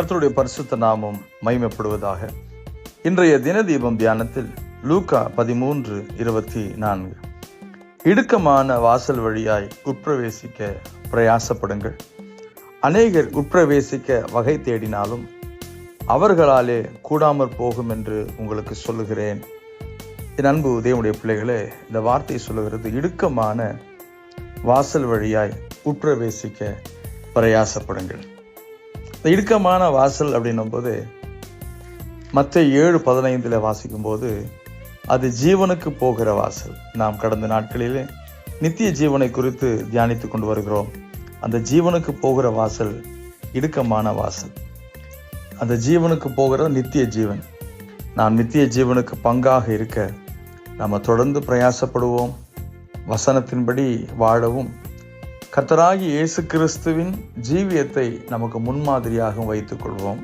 கர்த்தருடைய பரிசுத்த நாமம் மைமைப்படுவதாக இன்றைய தினதீபம் தியானத்தில் லூகா பதிமூன்று இருபத்தி நான்கு. இடுக்கமான வாசல் வழியாய் உட்பிரவேசிக்க பிரயாசப்படுங்கள். அநேகர் உட்பிரவேசிக்க வகை தேடினாலும் அவர்களாலே கூடாமற் போகும் என்று உங்களுக்கு சொல்லுகிறேன். என் அன்பு உதயமுடைய பிள்ளைகளே இந்த வார்த்தை சொல்லுகிறது இடுக்கமான வாசல் வழியாய் உட்பிரவேசிக்க பிரயாசப்படுங்கள். இந்த இடுக்கமான வாசல் அப்படின்னும் போது மற்ற ஏழு பதினைந்தில் வாசிக்கும்போது அது ஜீவனுக்கு போகிற வாசல். நாம் கடந்த நாட்களிலே நித்திய ஜீவனை குறித்து தியானித்து கொண்டு வருகிறோம். அந்த ஜீவனுக்கு போகிற வாசல் இடுக்கமான வாசல். அந்த ஜீவனுக்கு போகிற நித்திய ஜீவன். நாம் நித்திய ஜீவனுக்கு பங்காக இருக்க நம்ம தொடர்ந்து பிரயாசப்படுவோம். வசனத்தின்படி வாழவும் கத்தராகி இயேசு கிறிஸ்துவின் ஜீவியத்தை நமக்கு முன்மாதிரியாக வைத்துக் கொள்வோம்